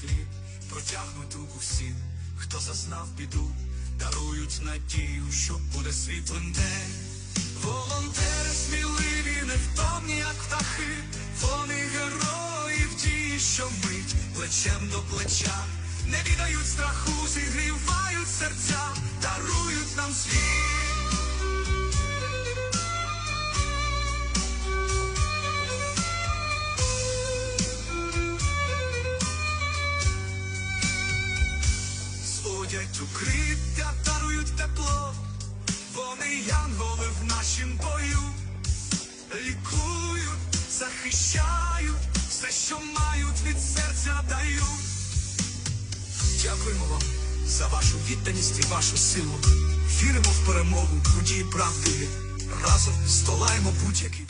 хліб, протягнуть руку всім, хто зазнав біду, дарують надію, що буде світлим день. Волонтери сміливі, невтомні, як птахи, вони герої в тій, що мить плечем до плеча, не віддають страху, зігрівають серця, дарують нам світ. Зводять укриття, дарують тепло, вони янголи в нашім бою, лікують, захищають, все, що мають від серця дають. Дякуємо вам за вашу відданість і вашу силу. Віримо в перемогу, події правди. Разом здолаємо будь-які.